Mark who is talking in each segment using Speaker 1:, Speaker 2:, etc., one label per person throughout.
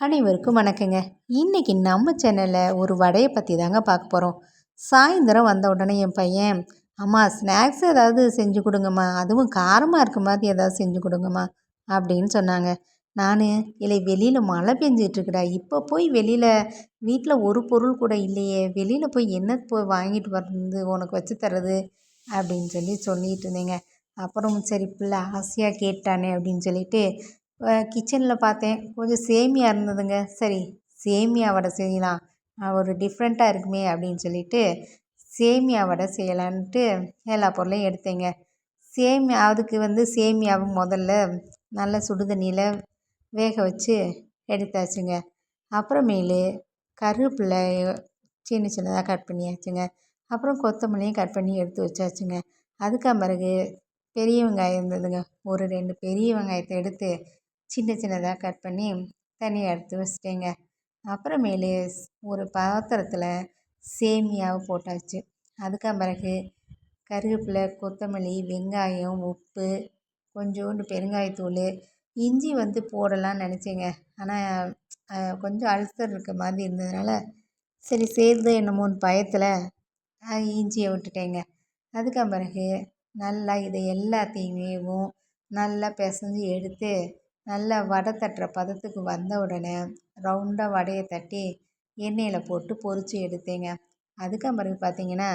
Speaker 1: அனைவருக்கும் வணக்கங்க. இன்றைக்கி நம்ம சேனலில் ஒரு வடையை பற்றி தாங்க பார்க்க போகிறோம் சாயந்தரம் வந்த உடனே என் பையன் அம்மா ஸ்நாக்ஸ் ஏதாவது செஞ்சு கொடுங்கம்மா. அதுவும் காரமாக இருக்க மாதிரி ஏதாவது செஞ்சு கொடுங்கம்மா. அப்படின்னு சொன்னாங்க. நான் இல்லை வெளியில் மழை பெஞ்சிட்ருக்குடா இப்போ போய் வெளியில் வீட்டில் ஒரு பொருள் கூட இல்லையே. வெளியில் போய் என்ன போய் வாங்கிட்டு வந்து உனக்கு வச்சு தர்றது? அப்படின்னு சொல்லி சொல்லிகிட்டு இருந்தேங்க. அப்புறம் சரி பிள்ளை ஆசையாக கேட்டானே. அப்படின்னு சொல்லிட்டு கிச்சனில் பார்த்தேன். கொஞ்சம் சேமியா இருந்ததுங்க. சரி சேமியா வடை செய்யலாம். ஒரு டிஃப்ரெண்ட்டாக இருக்குமே அப்படின்னு சொல்லிட்டு சேமியா வடை செய்யலான்ட்டு எல்லா பொருளையும் எடுத்தேங்க. சேமியா அதுக்கு வந்து சேமியாவை முதல்ல நல்ல சுடுதண்ணியில் வேக வச்சு எடுத்தாச்சுங்க. அப்புறமேலு கருவேப்பிலை சின்ன சின்னதாக கட் பண்ணியாச்சுங்க. அப்புறம் கொத்தமல்லியும் கட் பண்ணி எடுத்து வச்சாச்சுங்க. அதுக்கு பிறகு பெரிய வெங்காயம் இருந்ததுங்க. ஒரு ரெண்டு பெரிய வெங்காயத்தை எடுத்து சின்ன சின்னதாக கட் பண்ணி தனியாக எடுத்து வச்சிட்டேங்க. அப்புறமேலு ஒரு பாத்திரத்தில் சேமியாவை போட்டாச்சு. அதுக்கு பிறகு கருவேப்பிலை கொத்தமல்லி வெங்காயம் உப்பு கொஞ்சோண்டு பெருங்காயத்தூள் இஞ்சி வந்து போடலாம்னு நினச்சேங்க. ஆனால் கொஞ்சம் அல்சர் இருக்க மாதிரி இருந்ததுனால சரி சேர்ந்து என்னமோன்னு பயத்தில் இஞ்சியை விட்டுட்டேங்க. அதுக்கு பிறகு நல்லா இதை எல்லாத்தையுமேவும் நல்லா பிசஞ்சி எடுத்து நல்லா வடை தட்டுற பதத்துக்கு வந்த உடனே ரவுண்டாக வடையை தட்டி எண்ணெயில் போட்டு பொரித்து எடுத்தேங்க. அதுக்கு பிறகு பார்த்தீங்கன்னா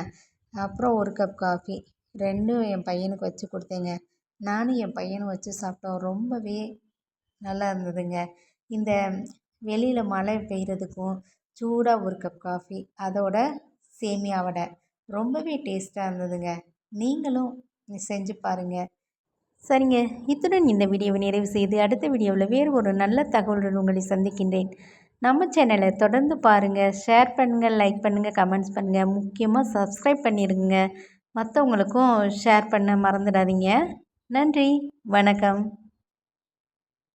Speaker 1: அப்புறம் ஒரு கப் காஃபி ரெண்டும் என் பையனுக்கு வச்சு கொடுத்தேங்க. நானும் என் பையனும் வச்சு சாப்பிட்டோம். ரொம்பவே நல்லா இருந்ததுங்க. இந்த வெளியில் மழை பெய்கிறதுக்கும் சூடாக ஒரு கப் காஃபி அதோட சேமியா வடை ரொம்பவே டேஸ்ட்டாக இருந்ததுங்க. நீங்களும் செஞ்சு பாருங்கள் சரிங்க. இத்துடன் இந்த வீடியோவை நிறைவு செய்து அடுத்த வீடியோவில் வேறு ஒரு நல்ல தகவலுடன் உங்களை சந்திக்கின்றேன். நம்ம சேனலை தொடர்ந்து பாருங்கள் ஷேர் பண்ணுங்கள் லைக் பண்ணுங்கள் கமெண்ட்ஸ் பண்ணுங்கள் முக்கியமாக சப்ஸ்கிரைப் பண்ணிடுங்க மற்றவங்களுக்கும் ஷேர் பண்ண மறந்துடாதீங்க. நன்றி வணக்கம்.